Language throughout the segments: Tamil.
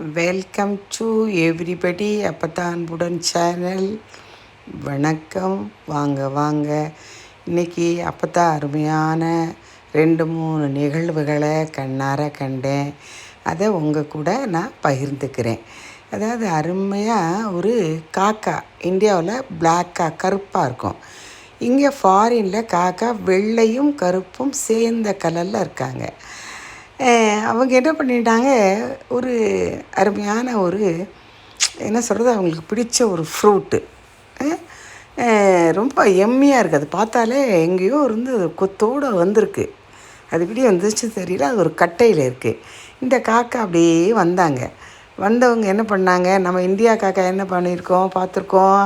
வெல்கம் டு எவ்ரிபடி அப்பத்தான் அன்புடன் சேனல் வணக்கம். வாங்க வாங்க. இன்னைக்கு அப்பத்தான் அருமையான ரெண்டு மூணு நிகழ்வுகளை கண்ணார கண்டேன். அதை உங்கள் கூட நான் பகிர்ந்துக்கிறேன். அதாவது அருமையாக ஒரு காக்கா இந்தியாவில் பிளாக்கா கருப்பாக இருக்கும். இங்கே ஃபாரினில் காக்கா வெள்ளையும் கருப்பும் சேர்ந்த கலரில் இருக்காங்க. அவங்க என்ன பண்ணிட்டாங்க? ஒரு அருமையான ஒரு என்ன சொல்கிறது அவங்களுக்கு பிடிச்ச ஒரு ஃப்ரூட்டு ரொம்ப எம்மியாக இருக்குது அது பார்த்தாலே எங்கேயோ இருந்து அது கொத்தோடு வந்திருக்கு. அது இப்படி வந்துச்சு தெரியல. அது ஒரு கட்டையில் இருக்குது இந்த காக்கா அப்படியே வந்தாங்க. வந்தவங்க என்ன பண்ணாங்க? நம்ம இந்தியா காக்கா என்ன பண்ணியிருக்கோம்? பார்த்துருக்கோம்.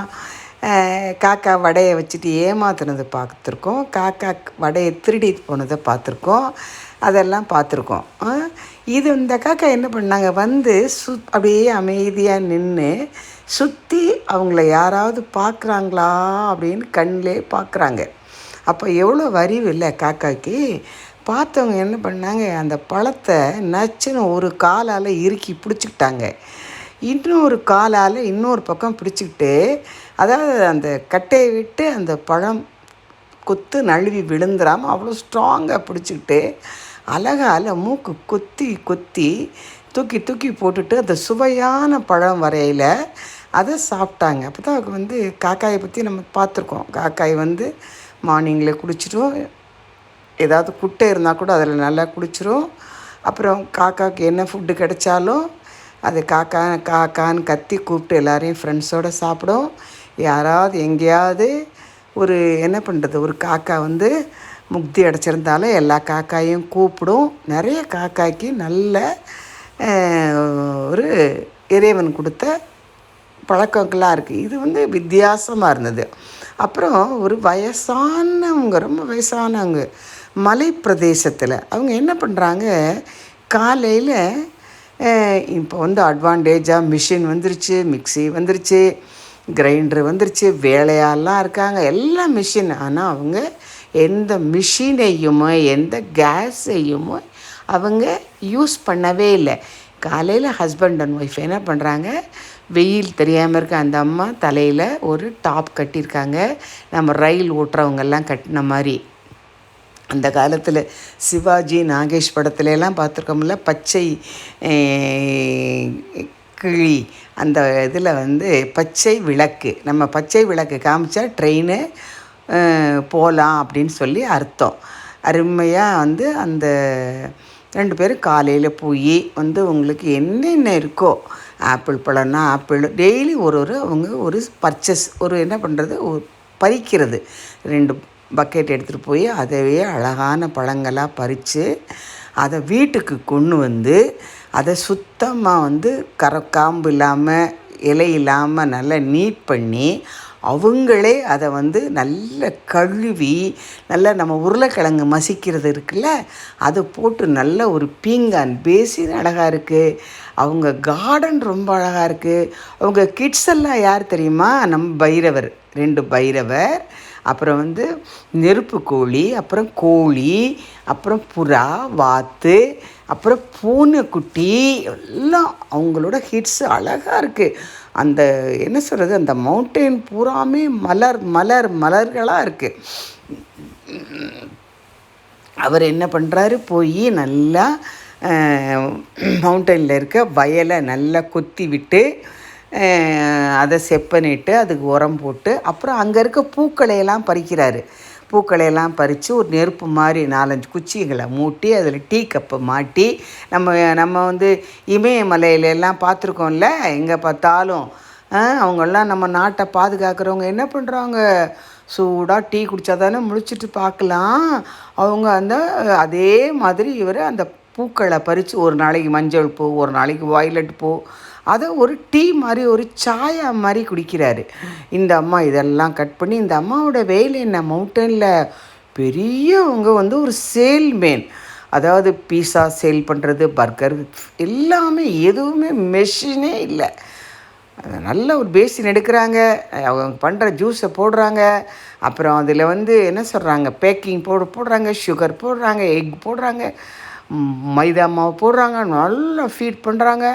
காக்கா வடையை வச்சுட்டு ஏமாத்துனதை பார்த்துருக்கோம். காக்கா வடையை திருடி போனதை பார்த்துருக்கோம். அதெல்லாம் பார்த்துருக்கோம். இது இந்த காக்கா என்ன பண்ணாங்க? வந்து சு அப்படியே அமைதியாக நின்று சுற்றி அவங்கள யாராவது பார்க்குறாங்களா அப்படின்னு கண்ணிலே பார்க்குறாங்க. அப்போ எவ்வளோ வரிவு இல்லை காக்காக்கு பார்த்தவங்க என்ன பண்ணாங்க? அந்த பழத்தை நச்சுன்னு ஒரு காலால் இறுக்கி பிடிச்சிக்கிட்டாங்க. இன்னொரு காலால் இன்னொரு பக்கம் பிடிச்சிக்கிட்டு அதாவது அந்த கட்டையை விட்டு அந்த பழம் கொத்து நழுவி விழுந்துடாமல் அவ்வளோ ஸ்ட்ராங்காக பிடிச்சிக்கிட்டு அழகால் மூக்கு கொத்தி கொத்தி தூக்கி தூக்கி போட்டுட்டு அந்த சுவையான பழம் வரையில் அதை சாப்பிட்டாங்க. அப்போ தான் அவங்க வந்து காக்காயை பற்றி நம்ம பார்த்துருக்கோம். காக்காய் வந்து மார்னிங்கில் குடிச்சிடும் ஏதாவது குட்டை இருந்தால் கூட அதில் நல்லா குடிச்சிரும். அப்புறம் காக்காவுக்கு என்ன ஃபுட்டு கிடைச்சாலும் அது காக்கா காக்கான்னு கத்தி கூப்பிட்டு எல்லாரையும் ஃப்ரெண்ட்ஸோடு சாப்பிடும். யாராவது எங்கேயாவது ஒரு என்ன பண்ணுறது ஒரு காக்கா வந்து முக்தி அடைச்சிருந்தாலும் எல்லா காக்காயும் கூப்பிடும். நிறைய காக்காய்க்கு நல்ல ஒரு இறைவன் கொடுத்த பழக்கங்கள்லாம் இருக்குது இது வந்து வித்தியாசமாக இருந்தது. அப்புறம் ஒரு வயசானவங்க ரொம்ப வயசானவங்க மலை பிரதேசத்தில் அவங்க என்ன பண்ணுறாங்க காலையில் இப்போ வந்து அட்வான்டேஜாக மிஷின் வந்துருச்சு மிக்சி வந்துருச்சு கிரைண்டர் வந்துருச்சு வேலையாலாம் இருக்காங்க. எல்லாம் மிஷின் ஆனால் அவங்க எந்த மிஷினையுமோ எந்த கேஸையுமோ அவங்க யூஸ் பண்ணவே இல்லை. காலையில் ஹஸ்பண்ட் அண்ட் ஒய்ஃப் என்ன பண்ணுறாங்க வெயில் தெரியாமல் இருக்க அந்த அம்மா தலையில் ஒரு டாப் கட்டியிருக்காங்க. நம்ம ரயில் ஓட்டுறவங்கெல்லாம் கட்டின மாதிரி. அந்த காலத்தில் சிவாஜி நாகேஷ் படத்துலலாம் பார்த்துருக்கோம்ல பச்சை கிளி அந்த இதில் வந்து பச்சை விளக்கு. நம்ம பச்சை விளக்கு காமிச்சா ட்ரெயின் போகலாம் அப்படின்னு சொல்லி அர்த்தம். அருமையாக வந்து அந்த ரெண்டு பேரும் காலையில் போய் வந்து உங்களுக்கு என்னென்ன இருக்கோ ஆப்பிள் பழம்னா ஆப்பிள் டெய்லி ஒரு ஒரு அவங்க ஒரு பர்ச்சேஸ் ஒரு என்ன பண்ணுறது பறிக்கிறது. ரெண்டு பக்கெட் எடுத்துகிட்டு போய் அதவே அழகான பழங்களாக பறித்து அதை வீட்டுக்கு கொண்டு வந்து அதை சுத்தமாக வந்து கர காம்பு இல்லாமல் இலை இல்லாமல் நல்லா நீட் பண்ணி அவங்களே அதை வந்து நல்ல கழுவி நல்லா நம்ம உருளைக்கிழங்கு மசிக்கிறது இருக்குல்ல அதை போட்டு நல்ல ஒரு பீங்கான் பேசின் அழகாக இருக்குது அவங்க கார்டன் ரொம்ப அழகாக இருக்குது அவங்க கிட்ஸ் எல்லாம் யார் தெரியுமா? நம்ம பைரவர் ரெண்டு பைரவர் அப்புறம் வந்து நெருப்பு கோழி அப்புறம் கோழி அப்புறம் புறா வாத்து அப்புறம் பூனைக்குட்டி எல்லாம் அவங்களோட ஹிட்ஸ் அழகாக இருக்குது அந்த என்ன சொல்கிறது அந்த மவுண்டெயின் பூராமே மலர் மலர் மலர்களாக இருக்குது அவர் என்ன பண்ணுறாரு போய் நல்லா மவுண்டனில் இருக்க வயலை நல்லா கொத்தி விட்டு அதை செப்பனிட்டு அதுக்கு உரம் போட்டு அப்புறம் அங்கே இருக்க பூக்களையெல்லாம் பறிக்கிறாரு. பூக்களையெல்லாம் பறித்து ஒரு நெருப்பு மாதிரி நாலஞ்சு குச்சிகளை மூட்டி அதில் டீ கப்பை மாட்டி நம்ம நம்ம வந்து இமயமலையில எல்லாம் பார்த்துருக்கோம்ல எங்கே பார்த்தாலும் அவங்கெல்லாம் நம்ம நாட்டை பாதுகாக்கிறவங்க என்ன பண்ணுறாங்க? சூடாக டீ குடித்தா தானே முழிச்சிட்டு பார்க்கலாம். அவங்க அந்த அதே மாதிரி இவர் அந்த பூக்களை பறித்து ஒரு நாளைக்கு மஞ்சள் பூ ஒரு நாளைக்கு வயலட் பூ அதை ஒரு டீ மாதிரி ஒரு சாயா மாதிரி குடிக்கிறாரு. இந்த அம்மா இதெல்லாம் கட் பண்ணி இந்த அம்மாவோட வேலை என்ன? மவுண்டனில் பெரியவங்க வந்து ஒரு சேல்மேன். அதாவது பீஸா சேல் பண்ணுறது பர்கர் எல்லாமே எதுவுமே மெஷினே இல்லை. நல்ல ஒரு பேசின் எடுக்கிறாங்க. அவங்க பண்ணுற ஜூஸை போடுறாங்க. அப்புறம் அதில் வந்து என்ன சொல்கிறாங்க பேக்கிங் போடு போடுறாங்க சுகர் போடுறாங்க எக் போடுறாங்க மைதா மாவு போடுறாங்க நல்லா ஃபீட் பண்ணுறாங்க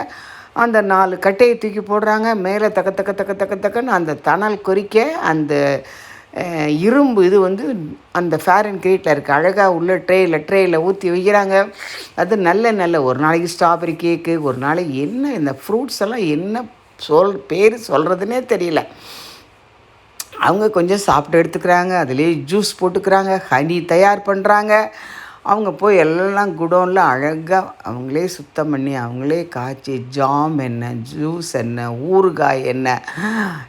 அந்த நாலு கட்டையை தூக்கி போடுறாங்க. மேலே தக்க தக்க தக்க தக்க தக்கன்னு அந்த தணல் கொறிக்க அந்த இரும்பு இது வந்து அந்த ஃபேரன் கிரீட்டில் இருக்குது அழகாக உள்ள ட்ரேயில் ட்ரேயில் ஊற்றி வைக்கிறாங்க. அது நல்ல நல்ல ஒரு நாளைக்கு ஸ்ட்ராபெரி கேக்கு ஒரு நாளைக்கு என்ன இந்த ஃப்ரூட்ஸ் எல்லாம் என்ன சொல் பேர் சொல்கிறதுனே தெரியல. அவங்க கொஞ்சம் சாப்பிட்டு எடுத்துக்கிறாங்க. அதுலேயே ஜூஸ் போட்டுக்கிறாங்க. ஹனி தயார் பண்ணுறாங்க அவங்க போய் எல்லாம் குடோனில் அழகாக அவங்களே சுத்தம் பண்ணி அவங்களே காய்ச்சி ஜாம் என்ன ஜூஸ் என்ன ஊறுகாய் என்ன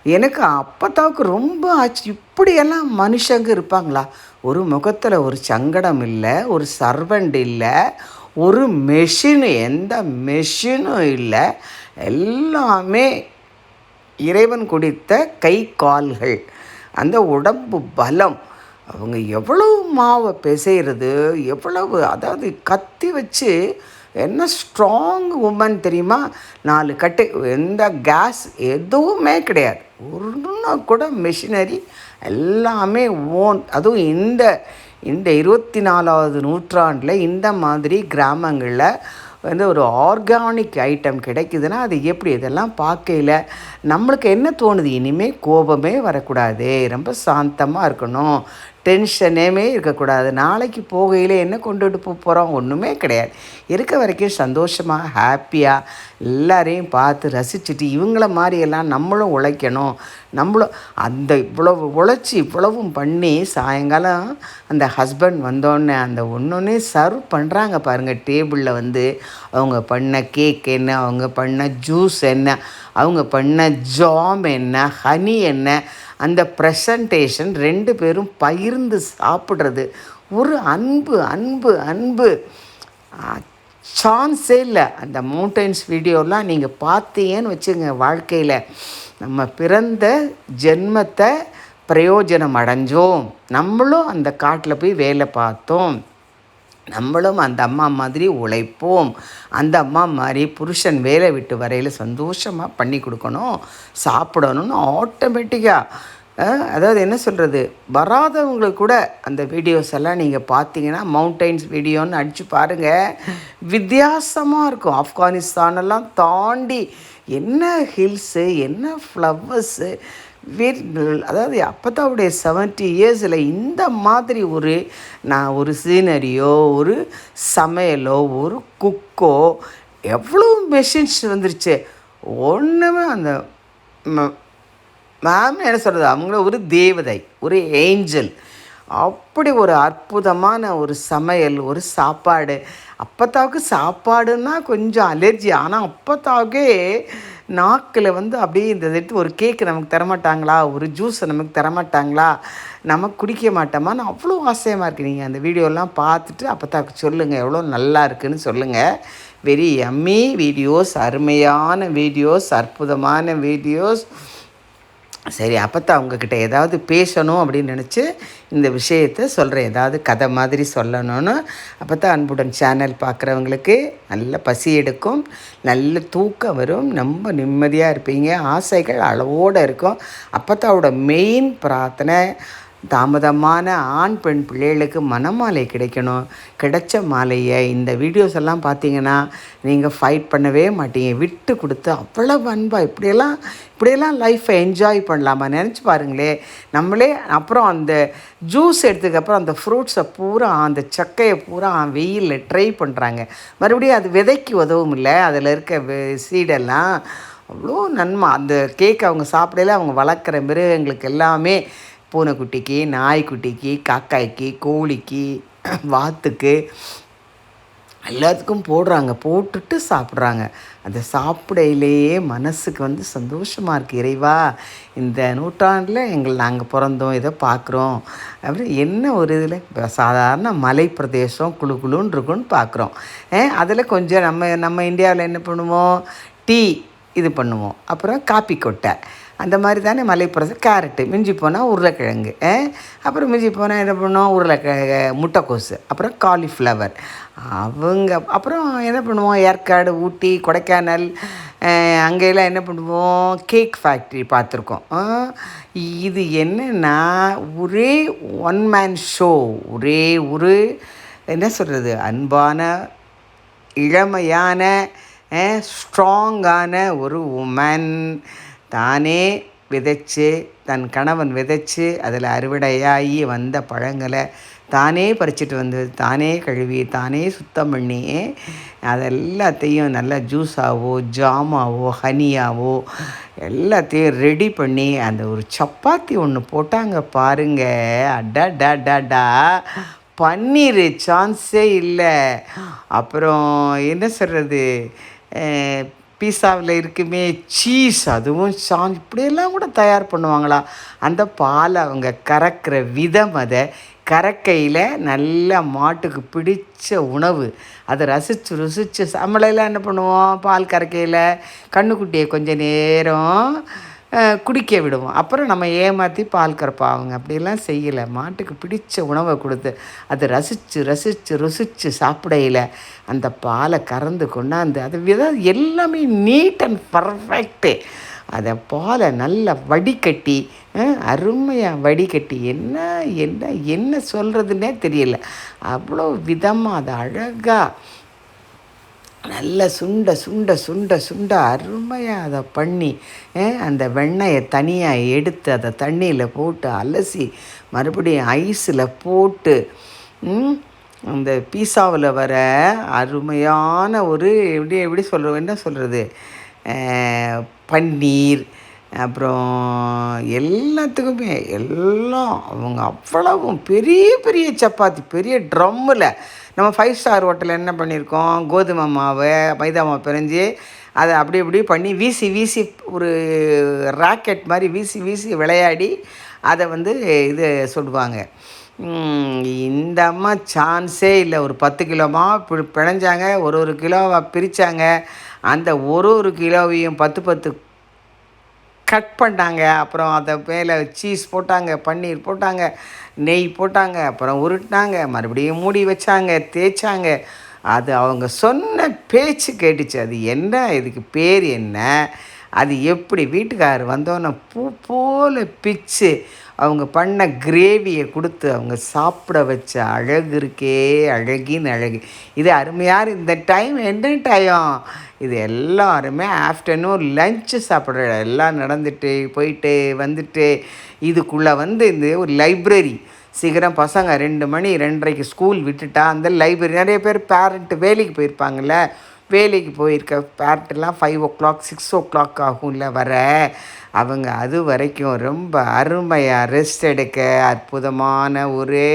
எனக்கு அப்பத்தாவுக்கு ரொம்ப ஆச்சு. இப்படியெல்லாம் மனுஷங்க இருப்பாங்களா? ஒரு முகத்தில் ஒரு சங்கடம் இல்லை ஒரு சர்வெண்ட் இல்லை ஒரு மெஷினு எந்த மெஷினும் இல்லை. எல்லாமே இறைவன் குடித்த கை கால்கள். அந்த உடம்பு பலம். அவங்க எவ்வளவு மாவை பிசைகிறது எவ்வளவு அதாவது கத்தி வச்சு என்ன ஸ்ட்ராங் உமன் தெரியுமா? நாலு கட்டு எந்த கேஸ் எதுவுமே கிடையாது. ஒன்றுனா கூட மிஷினரி எல்லாமே ஓன் அதுவும் இந்த இந்த இருபத்தி நாலாவது நூற்றாண்டில் இந்த மாதிரி கிராமங்களில் வந்து ஒரு ஆர்கானிக் ஐட்டம் கிடைக்குதுன்னா அது எப்படி? இதெல்லாம் பார்க்கையில் நம்மளுக்கு என்ன தோணுது? இனிமேல் கோபமே வரக்கூடாது. ரொம்ப சாந்தமாக இருக்கணும். டென்ஷனேமே இருக்கக்கூடாது. நாளைக்கு போகையில் என்ன கொண்டுட்டு போக போகிறோம் ஒன்றுமே கிடையாது. இருக்க வரைக்கும் சந்தோஷமாக ஹாப்பியாக எல்லாரையும் பார்த்து ரசிச்சுட்டு இவங்கள மாதிரியெல்லாம் நம்மளும் உழைக்கணும். நம்மளும் அந்த இவ்வளவு உழைச்சி இவ்வளவும் பண்ணி சாயங்காலம் அந்த ஹஸ்பண்ட் வந்தோடனே அந்த ஒன்று சர்வ் பண்ணுறாங்க பாருங்கள் டேபிளில் வந்து அவங்க பண்ண கேக் என்ன அவங்க பண்ண ஜூஸ் என்ன அவங்க பண்ண ஜாம் என்ன ஹனி என்ன அந்த ப்ரெசன்டேஷன் ரெண்டு பேரும் பகிர்ந்து சாப்பிட்றது. ஒரு அன்பு அன்பு அன்பு. சான்ஸே இல்லை. அந்த மவுண்டன்ஸ் வீடியோலாம் நீங்கள் பார்த்தீங்கன்னு வச்சுங்க வாழ்க்கையில். நம்ம பிறந்த ஜென்மத்தை பிரயோஜனம் அடைஞ்சோம் நம்மளும் அந்த காட்டில் போய் வேலை பார்த்தோம். நம்மளும் அந்த அம்மா மாதிரி உழைப்போம். அந்த அம்மா மாதிரி புருஷன் வேலை விட்டு வரையில் சந்தோஷமாக பண்ணி கொடுக்கணும். சாப்பிடணும்னு ஆட்டோமேட்டிக்காக அதாவது என்ன சொல்கிறது வராதவங்களுக்கு கூட அந்த வீடியோஸ் எல்லாம் நீங்கள் பார்த்தீங்கன்னா மவுண்டைன்ஸ் வீடியோன்னு அடித்து பாருங்கள் வித்தியாசமாக இருக்கும். ஆப்கானிஸ்தானெல்லாம் தாண்டி என்ன ஹில்ஸு என்ன ஃப்ளவர்ஸு வீர் அதாவது அப்பத்தாவுடைய செவன்ட்டி இயர்ஸில் இந்த மாதிரி ஒரு நான் ஒரு சீனரியோ ஒரு சமையலோ ஒரு குக்கோ எவ்வளோ மெஷின்ஸ் வந்துருச்சு. ஒன்றுமே அந்த ம- மேம் என்ன சொல்கிறது அவங்கள ஒரு தேவதை ஒரு ஏஞ்சல் அப்படி ஒரு அற்புதமான ஒரு சமையல் ஒரு சாப்பாடு. அப்பத்தாவுக்கு சாப்பாடுன்னா கொஞ்சம் அலர்ஜி ஆனால் அப்பத்தாவுக்கே நாக்கில் வந்து அப்படியே இந்த எடுத்து ஒரு கேக்கு நமக்கு தரமாட்டாங்களா? ஒரு ஜூஸை நமக்கு தரமாட்டாங்களா? நம்ம குடிக்க மாட்டோமான்னு அவ்வளோ ஆசையமாக இருக்குது நீங்கள் அந்த வீடியோலாம் பார்த்துட்டு அப்பத்தாவுக்கு சொல்லுங்கள் எவ்வளோ நல்லா இருக்குன்னு சொல்லுங்கள் வெரி எம்மி வீடியோஸ் அருமையான வீடியோஸ் அற்புதமான வீடியோஸ் சரி அப்போ அவங்கக்கிட்ட ஏதாவது பேசணும் அப்படின்னு நினச்சி இந்த விஷயத்தை சொல்கிறேன் ஏதாவது கதை மாதிரி சொல்லணும்னு. அப்போ தான் அன்புடன் சேனல் பார்க்குறவங்களுக்கு நல்ல பசி எடுக்கும். நல்ல தூக்கம் வரும். ரொம்ப நிம்மதியாக இருப்பீங்க. ஆசைகள் அளவோடு இருக்கும். அப்பத்தாவோட மெயின் பிரார்த்தனை தாமதமான ஆண் பெண் பிள்ளைகளுக்கு மணமாலை கிடைக்கணும். கிடைச்ச மாலையை இந்த வீடியோஸ் எல்லாம் பார்த்தீங்கன்னா நீங்கள் ஃபைட் பண்ணவே மாட்டீங்க. விட்டு கொடுத்து அவ்வளவு அன்பாக இப்படியெல்லாம் இப்படியெல்லாம் லைஃப்பை என்ஜாய் பண்ணலாமா? நினச்சி பாருங்களே. நம்மளே அப்புறம் அந்த ஜூஸ் எடுத்ததுக்கப்புறம் அந்த ஃப்ரூட்ஸை பூரா அந்த சக்கையை பூரா வெயிலில் ட்ரை பண்ணுறாங்க மறுபடியும் அது விதைக்கு உதவும் இல்லை. அதில் இருக்க சீடெல்லாம் அவ்வளோ நன்மை. அந்த கேக் அவங்க சாப்பிடையில அவங்க வளர்க்குற மிருகங்களுக்கு எல்லாமே பூனைக்குட்டிக்கு நாய்க்குட்டிக்கு காக்காய்க்கு கோழிக்கு வாத்துக்கு எல்லாத்துக்கும் போடுறாங்க. போட்டுட்டு சாப்பிட்றாங்க. அந்த சாப்பிடையிலேயே மனசுக்கு வந்து சந்தோஷமாக இருக்குது இறைவா இந்த நூற்றாண்டில் எங்கள் நாங்கள் பிறந்தோம் இதை பார்க்குறோம். அப்படி என்ன ஒரு இதில்? இப்போ சாதாரண மலை பிரதேசம் குளு குழுன்னு இருக்குன்னு பார்க்குறோம். அதில் கொஞ்சம் நம்ம நம்ம இந்தியாவில் என்ன பண்ணுவோம்? டீ இது பண்ணுவோம். அப்புறம் காப்பி கொட்டை. அந்த மாதிரி தானே மலைப்புறத்து கேரட்டு மிஞ்சி போனால் உருளைக்கிழங்கு அப்புறம் மிஞ்சி போனால் என்ன பண்ணுவோம் உருளைக்கிழங்கு முட்டைக்கோசு அப்புறம் காலிஃப்ளவர். அவங்க அப்புறம் என்ன பண்ணுவோம்? ஏற்காடு ஊட்டி கொடைக்கானல் அங்கெல்லாம் என்ன பண்ணுவோம்? கேக் ஃபேக்ட்ரி பார்த்துருக்கோம். இது என்னென்னா ஒரே ஒன் மேன் ஷோ ஒரே ஒரு என்ன சொல்கிறது அன்பான இளமையான ஸ்ட்ராங்கான ஒரு உமன் தானே விதைச்சு தன் கணவன் விதைச்சு அதில் அறுவடையாகி வந்த பழங்களை தானே பறிச்சிட்டு வந்து தானே கழுவி தானே சுத்தம் பண்ணி அதெல்லாத்தையும் நல்லா ஜூஸாவோ ஜாமாவோ ஹனியாவோ எல்லாத்தையும் ரெடி பண்ணி அந்த ஒரு சப்பாத்தி ஒன்று போட்டாங்க பாருங்க. அடா டா டா டா. பன்னீர் சான்ஸே இல்லை. அப்புறம் என்ன சொல்கிறது பீஸாவில் இருக்குமே சீஸ் அதுவும் சாங் இப்படியெல்லாம் கூட தயார் பண்ணுவாங்களா? அந்த பாலை அவங்க கறக்கிற விதம் அதை கறக்கையில் நல்ல மாட்டுக்கு பிடிச்ச உணவு. அதை ரசித்து ருசித்து நம்மளெல்லாம் என்ன பண்ணுவோம்? பால் கறக்கையில் கண்ணுக்குட்டியை கொஞ்சம் நேரம் குடிக்க விடுவோம். அப்புறம் நம்ம ஏமாற்றி பால் கறப்பாவுங்க அவங்க செய்யலை. மாட்டுக்கு பிடிச்ச உணவை கொடுத்து அதை ரசித்து ரசித்து ருசித்து சாப்பிடையில் அந்த பாலை கறந்து கொண்டாந்து அது வித எல்லாமே நீட் அண்ட் பர்ஃபெக்டு அதை பாலை நல்லா வடிகட்டி அருமையாக வடிகட்டி என்ன என்ன என்ன சொல்கிறதுனே தெரியல. அவ்வளோ விதமாக அதை அழகாக நல்ல சுண்ட சுண்ட சுண்ட சுண்ட அருமையாக அதை பண்ணி அந்த வெண்ணெயை தனியாக எடுத்து அதை தண்ணியில் போட்டு அலசி மறுபடியும் ஐஸில் போட்டு அந்த பீஸாவில் வர அருமையான ஒரு எப்படி எப்படி சொல்கிறது என்ன சொல்கிறது பன்னீர் அப்புறம் எல்லாத்துக்குமே எல்லாம் அவங்க அவ்வளவும் பெரிய பெரிய சப்பாத்தி பெரிய ட்ரம்மில் நம்ம ஃபைவ் ஸ்டார் ஹோட்டலில் என்ன பண்ணியிருக்கோம் கோதுமை மாவை மைதா மாவு பிரிஞ்சு அதை அப்படி இப்படி பண்ணி வீசி வீசி ஒரு ராக்கெட் மாதிரி வீசி வீசி விளையாடி அதை வந்து இது சொல்லுவாங்க. இந்த அம்மா சான்ஸே இல்லை. ஒரு பத்து கிலோமா பிணைஞ்சாங்க. ஒரு ஒரு கிலோவை பிரித்தாங்க அந்த ஒரு ஒரு கிலோவையும் பத்து பத்து கட் பண்ணாங்க அப்புறம் அதை மேலே சீஸ் போட்டாங்க பன்னீர் போட்டாங்க நெய் போட்டாங்க அப்புறம் உருட்டினாங்க மறுபடியும் மூடி வச்சாங்க தேய்ச்சாங்க. அது அவங்க சொன்ன பேச்சு கேட்டுச்சு. அது என்ன? இதுக்கு பேர் என்ன? அது எப்படி வீட்டுக்காரர் வந்தோன்னே பூ போல் பிச்சு. அவங்க பண்ண கிரேவியை கொடுத்து அவங்க சாப்பிட வச்ச அழகு இருக்கே அழகின்னு அழகு. இது அருமையாக இந்த டைம் என்ன டைம் இது எல்லாருமே ஆஃப்டர்நூன் லஞ்சு சாப்பிட்ற எல்லாம் நடந்துட்டு போயிட்டு வந்துட்டு இதுக்குள்ளே வந்து இந்த ஒரு லைப்ரரி சீக்கிரம் பசங்க ரெண்டு மணி ரெண்டரைக்கு ஸ்கூல் விட்டுட்டா அந்த லைப்ரரி நிறைய பேர் பேரண்ட்டு வேலைக்கு போயிருப்பாங்கள்ல வேலைக்கு போயிருக்க பேரண்ட்லாம் five o'clock six o'clock ஆகும்ல வர. அவங்க அது வரைக்கும் ரொம்ப அருமையாக ரெஸ்ட் எடுக்க அற்புதமான ஒரே